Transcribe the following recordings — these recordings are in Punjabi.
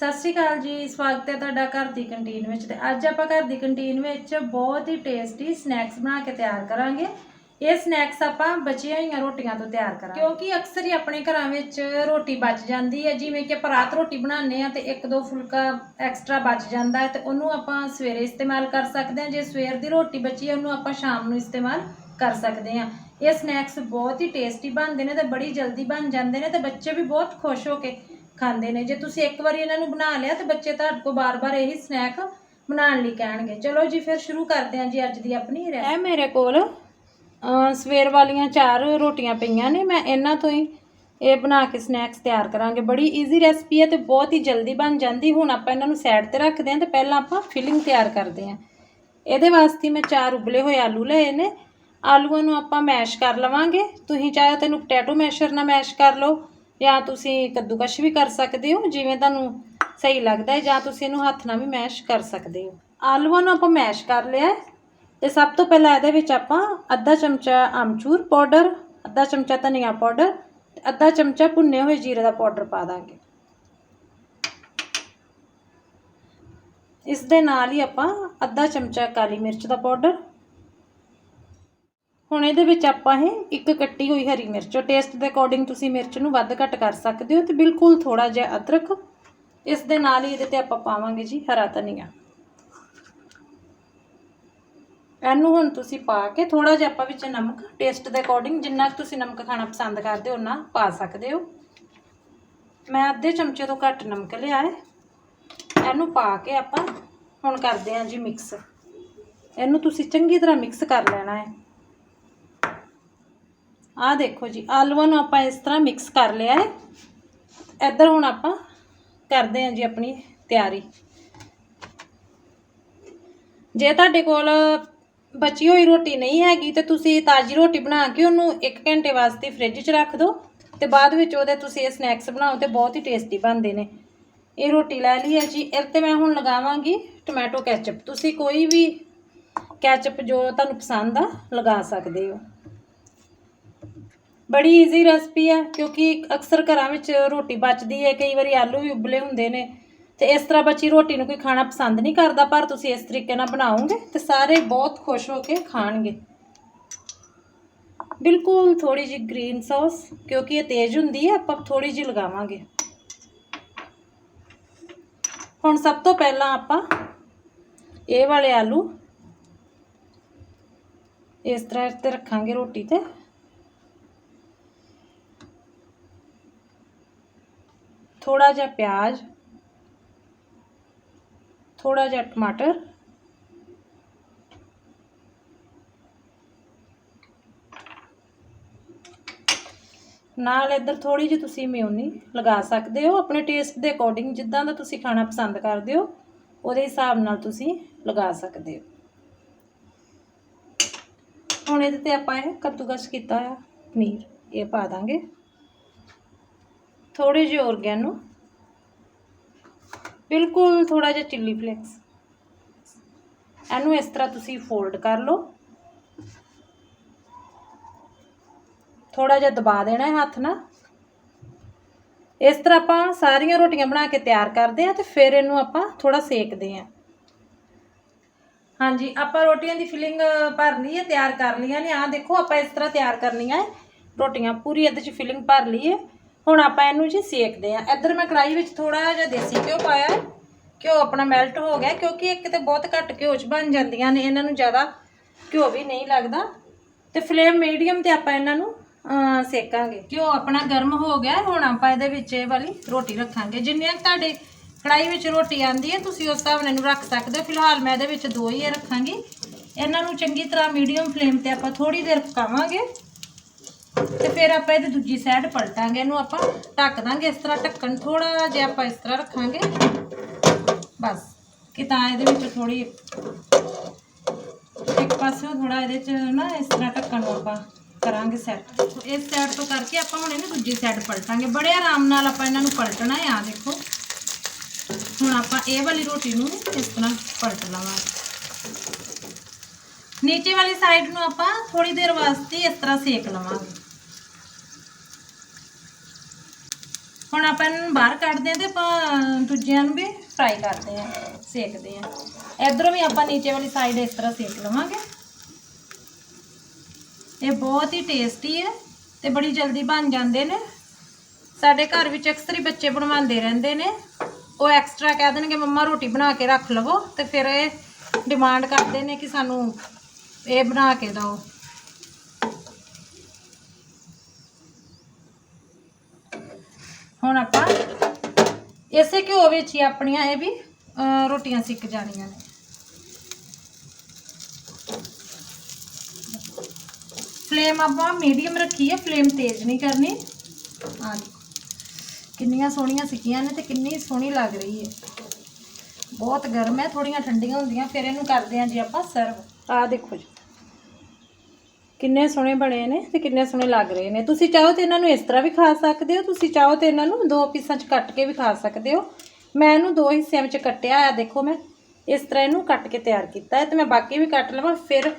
ਸਤਿ ਸ਼੍ਰੀ ਅਕਾਲ ਜੀ, ਸਵਾਗਤ ਹੈ ਤੁਹਾਡਾ ਘਰ ਦੀ ਕੰਟੀਨ ਵਿੱਚ ਤੇ ਅੱਜ ਆਪਾਂ ਘਰ ਦੀ ਕੰਟੀਨ ਵਿੱਚ ਬਹੁਤ ਹੀ ਟੇਸਟੀ ਸਨੈਕਸ ਬਣਾ ਕੇ ਤਿਆਰ ਕਰਾਂਗੇ। ਇਹ ਸਨੈਕਸ ਆਪਾਂ ਬਚੀਆਂ ਹੋਈਆਂ ਰੋਟੀਆਂ ਤੋਂ ਤਿਆਰ ਕਰਾਂਗੇ। ਕਿਉਂਕਿ ਅਕਸਰ ਹੀ ਆਪਣੇ ਘਰਾਂ ਵਿੱਚ ਰੋਟੀ ਬਚ ਜਾਂਦੀ ਹੈ, ਜਿਵੇਂ ਕਿ ਆਪਾਂ ਰਾਤ ਰੋਟੀ ਬਣਾਉਂਦੇ ਆ ਤੇ ਇੱਕ ਦੋ ਫੁਲਕਾ ਐਕਸਟਰਾ ਬਚ ਜਾਂਦਾ ਹੈ ਤੇ ਉਹਨੂੰ ਆਪਾਂ ਸਵੇਰੇ ਇਸਤੇਮਾਲ ਕਰ ਸਕਦੇ ਹਾਂ। ਜੇ ਸਵੇਰ ਦੀ ਰੋਟੀ ਬਚੀ ਹੈ, ਉਹਨੂੰ ਆਪਾਂ ਸ਼ਾਮ ਨੂੰ ਇਸਤੇਮਾਲ ਕਰ ਸਕਦੇ ਹਾਂ। ਇਹ ਸਨੈਕਸ ਬਹੁਤ ਹੀ ਟੇਸਟੀ ਬਣਦੇ ਨੇ ਤੇ ਬੜੀ ਜਲਦੀ ਬਣ ਜਾਂਦੇ ਨੇ ਤੇ ਬੱਚੇ ਵੀ ਬਹੁਤ ਖੁਸ਼ ਹੋ ਕੇ ਖਾਂਦੇ ਨੇ। ਜੇ ਤੁਸੀਂ ਇੱਕ ਵਾਰੀ ਇਹਨਾਂ ਨੂੰ ਬਣਾ ਲਿਆ ਤੇ ਬੱਚੇ ਤੁਹਾਡੇ ਕੋਲ ਬਾਰ-ਬਾਰ ਇਹੀ ਸਨੈਕ ਬਣਾਉਣ ਲਈ ਕਹਿਣਗੇ। ਚਲੋ ਜੀ, ਫਿਰ ਸ਼ੁਰੂ ਕਰਦੇ ਹਾਂ ਜੀ ਅੱਜ ਦੀ ਆਪਣੀ ਰੈਸਪੀ ਇਹ ਮੇਰੇ ਕੋਲ ਸਵੇਰ ਵਾਲੀਆਂ ਚਾਰ ਰੋਟੀਆਂ ਪਈਆਂ ਨੇ। ਮੈਂ ਇਹਨਾਂ ਤੋਂ ਹੀ ਇਹ ਬਣਾ ਕੇ ਸਨੈਕਸ ਤਿਆਰ ਕਰਾਂਗੇ। ਬੜੀ ਈਜ਼ੀ ਰੈਸਪੀ ਹੈ ਤੇ ਬਹੁਤ ਹੀ ਜਲਦੀ ਬਣ ਜਾਂਦੀ। ਹੁਣ ਆਪਾਂ ਇਹਨਾਂ ਨੂੰ ਸਾਈਡ ਤੇ ਰੱਖਦੇ ਹਾਂ ਤੇ ਪਹਿਲਾਂ ਆਪਾਂ ਫਿਲਿੰਗ ਤਿਆਰ ਕਰਦੇ ਹਾਂ। ਇਹਦੇ ਵਾਸਤੇ ਮੈਂ ਚਾਰ ਉਬਲੇ ਹੋਏ ਆਲੂ ਲਏ ਨੇ। ਆਲੂਆਂ ਨੂੰ ਆਪਾਂ ਮੈਸ਼ ਕਰ ਲਵਾਂਗੇ। ਤੁਸੀਂ ਚਾਹੇ ਤੈਨੂੰ ਪੋਟੈਟੋ ਮੈਸ਼ਰ ਨਾਲ ਮੈਸ਼ ਕਰ ਲਓ। ਜਾਂ ਤੁਸੀਂ ਕੱਦੂਕਸ਼ ਵੀ ਕਰ ਸਕਦੇ ਹੋ, ਜਿਵੇਂ ਤੁਹਾਨੂੰ ਸਹੀ ਲੱਗਦਾ ਹੈ, ਜਾਂ ਤੁਸੀਂ ਇਹਨੂੰ ਹੱਥ ਨਾਲ ਵੀ ਮੈਸ਼ ਕਰ ਸਕਦੇ ਹੋ। ਆਲੂਆਂ ਨੂੰ ਆਪਾਂ ਮੈਸ਼ ਕਰ ਲਿਆ ਹੈ। ਤੇ ਸਭ ਤੋਂ ਪਹਿਲਾਂ ਇਹਦੇ ਵਿੱਚ ਆਪਾਂ ਅੱਧਾ ਚਮਚਾ ਆਮਚੂਰ ਪਾਊਡਰ, ਅੱਧਾ ਚਮਚਾ ਧਨੀਆ ਪਾਊਡਰ, ਤੇ ਅੱਧਾ ਚਮਚਾ ਭੁੰਨੇ ਹੋਏ ਜੀਰੇ ਦਾ ਪਾਊਡਰ ਪਾ ਦਾਂਗੇ। ਇਸ ਦੇ ਨਾਲ ਹੀ ਆਪਾਂ ਅੱਧਾ ਚਮਚਾ ਕਾਲੀ ਮਿਰਚ ਦਾ ਪਾਊਡਰ ਹੁਣ ਇਹਦੇ ਵਿੱਚ ਆਪਾਂ ਇਹ ਇੱਕ ਕੱਟੀ ਹੋਈ ਹਰੀ ਮਿਰਚ ਟੇਸਟ ਦੇ ਅਕੋਰਡਿੰਗ ਤੁਸੀਂ ਮਿਰਚ ਨੂੰ ਵੱਧ ਘੱਟ ਕਰ ਸਕਦੇ ਹੋ ਤੇ ਬਿਲਕੁਲ ਥੋੜਾ ਜਿਹਾ ਅਦਰਕ। ਇਸ ਦੇ ਨਾਲ ਹੀ ਇਹਦੇ ਤੇ ਆਪਾਂ ਪਾਵਾਂਗੇ ਜੀ ਹਰਾ ਧਨੀਆ। ਇਹਨੂੰ ਹੁਣ ਤੁਸੀਂ ਪਾ ਕੇ ਥੋੜਾ ਜਿਹਾ ਆਪਾਂ ਵਿੱਚ ਨਮਕ ਟੇਸਟ ਦੇ ਅਕੋਰਡਿੰਗ ਜਿੰਨਾ ਤੁਸੀਂ ਨਮਕ ਖਾਣਾ ਪਸੰਦ ਕਰਦੇ ਹੋ ਉਨਾ ਪਾ ਸਕਦੇ ਹੋ। ਮੈਂ ਅੱਧੇ ਚਮਚੇ ਤੋਂ ਘੱਟ ਨਮਕ ਲਿਆ ਹੈ। ਇਹਨੂੰ ਪਾ ਕੇ ਆਪਾਂ ਹੁਣ ਕਰਦੇ ਹਾਂ ਜੀ ਮਿਕਸ ਇਹਨੂੰ ਤੁਸੀਂ ਚੰਗੀ ਤਰ੍ਹਾਂ ਮਿਕਸ ਕਰ ਲੈਣਾ ਹੈ। ਆਹ ਦੇਖੋ ਜੀ, ਆਲੂਆਂ ਨੂੰ ਆਪਾਂ ਇਸ ਤਰ੍ਹਾਂ ਮਿਕਸ ਕਰ ਲਿਆ ਹੈ। ਇੱਧਰ ਹੁਣ ਆਪਾਂ ਕਰਦੇ ਹਾਂ ਜੀ ਆਪਣੀ ਤਿਆਰੀ। ਜੇ ਤੁਹਾਡੇ ਕੋਲ ਬਚੀ ਹੋਈ ਰੋਟੀ ਨਹੀਂ ਹੈਗੀ ਤੇ ਤੁਸੀਂ ਤਾਜ਼ੀ ਰੋਟੀ ਬਣਾ ਕੇ ਉਹਨੂੰ 1 ਘੰਟੇ ਵਾਸਤੇ ਫ੍ਰਿਜ 'ਚ ਰੱਖ ਦਿਓ ਤੇ ਬਾਅਦ ਵਿੱਚ ਉਹਦੇ ਤੁਸੀਂ ਇਹ ਸਨੈਕਸ ਬਣਾਓ ਤੇ ਬਹੁਤ ਹੀ ਟੇਸਟੀ ਬਣਦੇ ਨੇ। ਇਹ ਰੋਟੀ ਲੈ ਲਈ ਹੈ ਜੀ। ਇਹ ਤੇ ਮੈਂ ਹੁਣ ਲਗਾਵਾਂਗੀ ਟੋਮੈਟੋ ਕੈਚਅਪ ਤੁਸੀਂ ਕੋਈ ਵੀ ਕੈਚਅਪ ਜੋ ਤੁਹਾਨੂੰ ਪਸੰਦ ਆ, ਲਗਾ ਸਕਦੇ ਹੋ। ਬੜੀ ਈਜ਼ੀ ਰੈਸਪੀ ਹੈ ਕਿਉਂਕਿ ਅਕਸਰ ਘਰਾਂ ਵਿੱਚ ਰੋਟੀ ਬਚਦੀ ਹੈ, ਕਈ ਵਾਰੀ ਆਲੂ ਵੀ ਉਬਲੇ ਹੁੰਦੇ ਨੇ। ਤੇ ਇਸ ਤਰ੍ਹਾਂ ਬੱਚੀ ਰੋਟੀ ਨੂੰ ਕੋਈ ਖਾਣਾ ਪਸੰਦ ਨਹੀਂ ਕਰਦਾ, ਪਰ ਤੁਸੀਂ ਇਸ ਤਰੀਕੇ ਨਾਲ ਬਣਾਓਗੇ ਤੇ ਸਾਰੇ ਬਹੁਤ ਖੁਸ਼ ਹੋ ਕੇ ਖਾਣਗੇ। ਬਿਲਕੁਲ ਥੋੜੀ ਜਿਹੀ ਗ੍ਰੀਨ ਸੌਸ ਕਿਉਂਕਿ ਇਹ ਤੇਜ਼ ਹੁੰਦੀ ਹੈ, ਆਪਾਂ ਥੋੜੀ ਜਿਹੀ ਲਗਾਵਾਂਗੇ। ਹੁਣ ਸਭ ਤੋਂ ਪਹਿਲਾਂ ਆਪਾਂ ਇਹ ਵਾਲੇ ਆਲੂ ਇਸ ਤਰ੍ਹਾਂ ਤੇ ਰੱਖਾਂਗੇ ਰੋਟੀ ਤੇ। ਥੋੜਾ ਜਿਹਾ ਪਿਆਜ਼ ਥੋੜਾ ਜਿਹਾ ਟਮਾਟਰ, ਨਾਲ ਇੱਧਰ ਥੋੜੀ ਜਿਹੀ ਤੁਸੀਂ ਮਿਉਨੀ ਲਗਾ ਸਕਦੇ ਹੋ। ਆਪਣੇ ਟੇਸਟ ਦੇ ਅਕੋਰਡਿੰਗ ਜਿੱਦਾਂ ਦਾ ਤੁਸੀਂ ਖਾਣਾ ਪਸੰਦ ਕਰਦੇ ਹੋ, ਉਹਦੇ ਹਿਸਾਬ ਨਾਲ ਤੁਸੀਂ ਲਗਾ ਸਕਦੇ ਹੋ। ਹੁਣ ਇਹਦੇ ਤੇ ਆਪਾਂ ਇਹ ਕੱਦੂਕਸ ਕੀਤਾ ਹੋਇਆ ਪਨੀਰ, ਇਹ ਪਾ ਦਾਂਗੇ। ਥੋੜੇ ਜਿਹੇ ਔਰਗੈਨੋ ਬਿਲਕੁਲ ਥੋੜਾ ਜਿਹਾ ਚਿੱਲੀ ਫਲੇਕਸ ਇਹਨੂੰ ਇਸ ਤਰ੍ਹਾਂ ਤੁਸੀਂ ਫੋਲਡ ਕਰ ਲਓ। ਥੋੜਾ ਜਿਹਾ ਦਬਾ ਦੇਣਾ ਹੈ ਹੱਥ ਨਾਲ। ਇਸ ਤਰ੍ਹਾਂ ਆਪਾਂ ਸਾਰੀਆਂ ਰੋਟੀਆਂ ਬਣਾ ਕੇ ਤਿਆਰ ਕਰਦੇ ਆ ਤੇ ਫਿਰ ਇਹਨੂੰ ਆਪਾਂ ਥੋੜਾ ਸੇਕਦੇ ਆ ਹਾਂਜੀ, ਆਪਾਂ ਰੋਟੀਆਂ ਦੀ ਫਿਲਿੰਗ ਭਰ ਲਈ ਹੈ, ਤਿਆਰ ਕਰ ਲਈਆਂ ਨੇ। ਆ ਦੇਖੋ, ਆਪਾਂ ਇਸ ਤਰ੍ਹਾਂ ਤਿਆਰ ਕਰਨੀਆਂ ਹੈ। ਰੋਟੀਆਂ ਪੂਰੀ ਇਹਦੇ ਚ ਫਿਲਿੰਗ ਭਰ ਲਈ ਹੈ ਹੁਣ ਆਪਾਂ ਇਹਨੂੰ ਜੀ ਸੇਕਦੇ ਆ ਇੱਧਰ ਮੈਂ ਕੜਾਈ ਵਿੱਚ ਥੋੜਾ ਜਿਹਾ ਦੇਸੀ ਘਿਓ ਪਾਇਆ ਘਿਓ ਆਪਣਾ ਮੈਲਟ ਹੋ ਗਿਆ ਕਿਉਂਕਿ ਇੱਕ ਤੇ ਬਹੁਤ ਘੱਟ ਘਿਓ ਚ ਬਣ ਜਾਂਦੀਆਂ ਨੇ, ਇਹਨਾਂ ਨੂੰ ਜ਼ਿਆਦਾ ਘਿਓ ਵੀ ਨਹੀਂ ਲੱਗਦਾ। ਤੇ ਫਲੇਮ ਮੀਡੀਅਮ ਤੇ ਆਪਾਂ ਇਹਨਾਂ ਨੂੰ ਸੇਕਾਂਗੇ। ਘਿਓ ਆਪਣਾ ਗਰਮ ਹੋ ਗਿਆ ਹੁਣ ਆਪਾਂ ਇਹਦੇ ਵਿੱਚ ਇਹ ਵਾਲੀ ਰੋਟੀ ਰੱਖਾਂਗੇ। ਜਿੰਨੀਆਂ ਕੁ ਤੁਹਾਡੇ ਕੜਾਈ ਵਿੱਚ ਰੋਟੀ ਆਂਦੀ ਹੈ, ਤੁਸੀਂ ਉਸ ਹਿਸਾਬ ਨਾਲ ਇਹਨੂੰ ਰੱਖ ਸਕਦੇ ਹੋ। ਫਿਲਹਾਲ ਮੈਂ ਇਹਦੇ ਵਿੱਚ ਦੋ ਹੀ ਰੱਖਾਂਗੀ। ਇਹਨਾਂ ਨੂੰ ਚੰਗੀ ਤਰ੍ਹਾਂ ਮੀਡੀਅਮ ਫਲੇਮ ਤੇ ਆਪਾਂ ਥੋੜੀ ਦੇਰ ਪਕਾਵਾਂਗੇ। ਤੇ ਫਿਰ ਆਪਾਂ ਇਹਦੀ ਦੂਜੀ ਸਾਈਡ ਪਲਟਾਂਗੇ, ਇਹਨੂੰ ਆਪਾਂ ਢੱਕ ਦਾਂਗੇ, ਇਸ ਤਰ੍ਹਾਂ ਢੱਕਣ ਥੋੜਾ ਜਿਹਾ ਆਪਾਂ ਇਸ ਤਰ੍ਹਾਂ ਰੱਖਾਂਗੇ, ਬਸ। ਕਿ ਤਾਂ ਇਹਦੇ ਵਿੱਚ ਥੋੜੀ ਇੱਕ ਪਾਸਿਓਂ ਥੋੜਾ ਇਹਦੇ ਚ ਨਾ ਇਸ ਤਰ੍ਹਾਂ ਢੱਕਣ ਨੂੰ ਆਪਾਂ ਕਰਾਂਗੇ ਸੈੱਟ ਇਸ ਸਾਈਡ ਤੋਂ ਕਰਕੇ ਆਪਾਂ ਹੁਣ ਇਹਨੂੰ ਦੂਜੀ ਸਾਈਡ ਪਲਟਾਂਗੇ। ਬੜੇ ਆਰਾਮ ਨਾਲ ਆਪਾਂ ਇਹਨਾਂ ਨੂੰ ਪਲਟਣਾ ਹੈ ਆ ਦੇਖੋ। ਹੁਣ ਆਪਾਂ ਇਹ ਵਾਲੀ ਰੋਟੀ ਨੂੰ ਇਸ ਤਰ੍ਹਾਂ ਪਲਟ ਲਵਾਂਗੇ। ਨੀਚੇ ਵਾਲੀ ਸਾਈਡ ਨੂੰ ਆਪਾਂ ਥੋੜੀ ਦੇਰ ਵਾਸਤੇ ਇਸ ਤਰ੍ਹਾਂ ਸੇਕ ਲਵਾਂਗੇ। ਹੁਣ ਆਪਾਂ ਇਹਨੂੰ ਬਾਹਰ ਕੱਢਦੇ ਹਾਂ ਤੇ ਆਪਾਂ ਦੂਜਿਆਂ ਨੂੰ ਵੀ ਫਰਾਈ ਕਰਦੇ ਹਾਂ, ਸੇਕਦੇ ਹਾਂ। ਇਧਰੋਂ ਵੀ ਆਪਾਂ ਨੀਚੇ ਵਾਲੀ ਸਾਈਡ ਇਸ ਤਰ੍ਹਾਂ ਸੇਕ ਲਵਾਂਗੇ। ਇਹ ਬਹੁਤ ਹੀ ਟੇਸਟੀ ਹੈ ਤੇ ਬੜੀ ਜਲਦੀ ਬਣ ਜਾਂਦੇ ਨੇ। ਸਾਡੇ ਘਰ ਵਿੱਚ ਅਕਸਰ ਹੀ ਬੱਚੇ ਬਣਵਾਉਂਦੇ ਰਹਿੰਦੇ ਨੇ। ਉਹ ਐਕਸਟਰਾ ਕਹਿ ਦੇਣਗੇ, ਮੰਮਾ, ਰੋਟੀ ਬਣਾ ਕੇ ਰੱਖ ਲਵੋ। ਤੇ ਫਿਰ ਇਹ ਡਿਮਾਂਡ ਕਰਦੇ ਨੇ ਕਿ ਸਾਨੂੰ ਇਹ ਬਣਾ ਕੇ ਦਿਓ। ਹੁਣ ਆਪਾਂ ਇਸੇ ਘਿਓ ਵਿੱਚ ਹੀ ਆਪਣੀਆਂ ਇਹ ਵੀ ਰੋਟੀਆਂ ਸਿੱਕ ਜਾਣੀਆਂ ਨੇ। ਫਲੇਮ ਆਪਾਂ ਮੀਡੀਅਮ ਰੱਖੀ ਹੈ ਫਲੇਮ ਤੇਜ਼ ਨਹੀਂ ਕਰਨੀ। ਆ ਦੇਖੋ, ਕਿੰਨੀਆਂ ਸੋਹਣੀਆਂ ਸਿੱਕੀਆਂ ਨੇ ਤੇ ਕਿੰਨੀ ਸੋਹਣੀ ਲੱਗ ਰਹੀ ਹੈ। ਬਹੁਤ ਗਰਮ ਹੈ ਥੋੜੀਆਂ ਠੰਡੀਆਂ ਹੁੰਦੀਆਂ, ਫਿਰ ਇਹਨੂੰ ਕਰਦੇ ਹਾਂ ਜੀ ਆਪਾਂ ਸਰਵ। ਆ ਦੇਖੋ ਜੀ। ਕਿੰਨੇ ਸੋਹਣੇ ਬਣੇ ਨੇ ਤੇ ਕਿੰਨੇ ਸੋਹਣੇ ਲੱਗ ਰਹੇ ਨੇ। ਤੁਸੀਂ ਚਾਹੋ ਤੇ ਇਹਨਾਂ ਨੂੰ ਇਸ ਤਰ੍ਹਾਂ ਵੀ ਖਾ ਸਕਦੇ ਹੋ, ਤੁਸੀਂ ਚਾਹੋ ਤੇ ਇਹਨਾਂ ਨੂੰ ਦੋ ਪੀਸਾਂ 'ਚ ਕੱਟ ਕੇ ਵੀ ਖਾ ਸਕਦੇ ਹੋ। ਮੈਂ ਇਹਨੂੰ ਦੋ ਹਿੱਸਿਆਂ ਵਿੱਚ ਕੱਟਿਆ ਆ, ਦੇਖੋ ਮੈਂ। ਇਸ ਤਰ੍ਹਾਂ ਇਹਨੂੰ ਕੱਟ ਕੇ ਤਿਆਰ ਕੀਤਾ ਹੈ ਤੇ ਮੈਂ ਬਾਕੀ ਵੀ ਕੱਟ ਲਵਾਂ, ਫਿਰ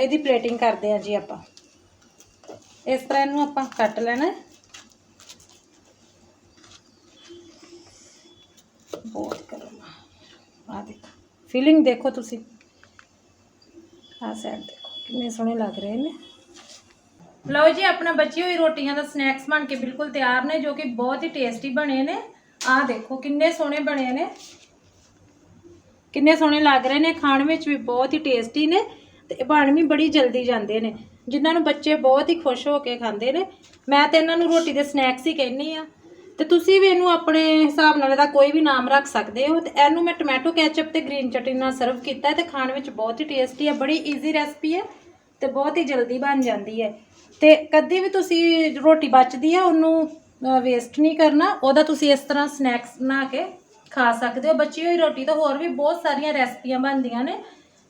ਇਹਦੀ ਪਲੇਟਿੰਗ ਕਰਦੇ ਹਾਂ ਜੀ ਆਪਾਂ। ਇਸ ਤਰ੍ਹਾਂ ਇਹਨੂੰ ਆਪਾਂ ਕੱਟ ਲੈਣਾ ਬਹੁਤ ਕਰੋ ਆ। ਦੇਖੋ। ਫੀਲਿੰਗ ਦੇਖੋ ਤੁਸੀਂ। ਆ ਸਾਈਡ ਦੇਖੋ। ਕਿੰਨੇ ਸੋਹਣੇ ਲੱਗ ਰਹੇ ਨੇ। ਲਓ ਜੀ, ਆਪਣਾ ਬਚੀ ਹੋਈ ਰੋਟੀਆਂ ਦਾ ਸਨੈਕਸ ਬਣ ਕੇ ਬਿਲਕੁਲ ਤਿਆਰ ਨੇ, ਜੋ ਕਿ ਬਹੁਤ ਹੀ ਟੇਸਟੀ ਬਣੇ ਨੇ। ਆਹ ਦੇਖੋ, ਕਿੰਨੇ ਸੋਹਣੇ ਬਣੇ ਨੇ। ਕਿੰਨੇ ਸੋਹਣੇ ਲੱਗ ਰਹੇ ਨੇ, ਖਾਣ ਵਿੱਚ ਵੀ ਬਹੁਤ ਹੀ ਟੇਸਟੀ ਨੇ ਤੇ ਬਣ ਵੀ ਬੜੀ ਜਲਦੀ ਜਾਂਦੇ ਨੇ। ਜਿਨ੍ਹਾਂ ਨੂੰ ਬੱਚੇ ਬਹੁਤ ਹੀ ਖੁਸ਼ ਹੋ ਕੇ ਖਾਂਦੇ ਨੇ। ਮੈਂ ਤੇ ਇਹਨਾਂ ਨੂੰ ਰੋਟੀ ਦੇ ਸਨੈਕਸ ਹੀ ਕਹਿੰਨੀ ਆ ਤੇ ਤੁਸੀਂ ਵੀ ਇਹਨੂੰ ਆਪਣੇ ਹਿਸਾਬ ਨਾਲ ਇਹਦਾ ਕੋਈ ਵੀ ਨਾਮ ਰੱਖ ਸਕਦੇ ਹੋ ਤੇ ਇਹਨੂੰ ਮੈਂ ਟੋਮੈਟੋ ਕੈਚਅਪ ਤੇ ਗ੍ਰੀਨ ਚਟਨੀ ਨਾਲ ਸਰਵ ਕੀਤਾ ਹੈ ਤੇ ਖਾਣ ਵਿੱਚ ਬਹੁਤ ਹੀ ਟੇਸਟੀ ਹੈ, ਬੜੀ ਈਜ਼ੀ ਰੈਸਪੀ ਹੈ ਤੇ ਬਹੁਤ ਹੀ ਜਲਦੀ ਬਣ ਜਾਂਦੀ ਹੈ। ਤੇ ਕਦੀ ਵੀ ਤੁਸੀਂ ਰੋਟੀ ਬਚਦੀ ਹੈ, ਉਹਨੂੰ ਵੇਸਟ ਨਹੀਂ ਕਰਨਾ, ਉਹਦਾ ਤੁਸੀਂ ਇਸ ਤਰ੍ਹਾਂ ਸਨੈਕਸ ਬਣਾ ਕੇ ਖਾ ਸਕਦੇ ਹੋ। ਬਚੀ ਹੋਈ ਰੋਟੀ ਤੋਂ ਹੋਰ ਵੀ ਬਹੁਤ ਸਾਰੀਆਂ ਰੈਸਪੀਆਂ ਬਣਦੀਆਂ ਨੇ।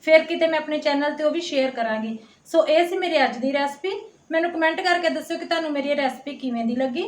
ਫਿਰ ਕਿਤੇ ਮੈਂ ਆਪਣੇ ਚੈਨਲ ਤੇ ਉਹ ਵੀ ਸ਼ੇਅਰ ਕਰਾਂਗੀ। ਸੋ ਇਹ ਸੀ ਮੇਰੀ ਅੱਜ ਦੀ ਰੈਸਪੀ ਮੈਨੂੰ ਕਮੈਂਟ ਕਰਕੇ ਦੱਸਿਓ ਕਿ ਤੁਹਾਨੂੰ ਮੇਰੀ ਇਹ ਰੈਸਪੀ ਕਿਵੇਂ ਦੀ ਲੱਗੀ।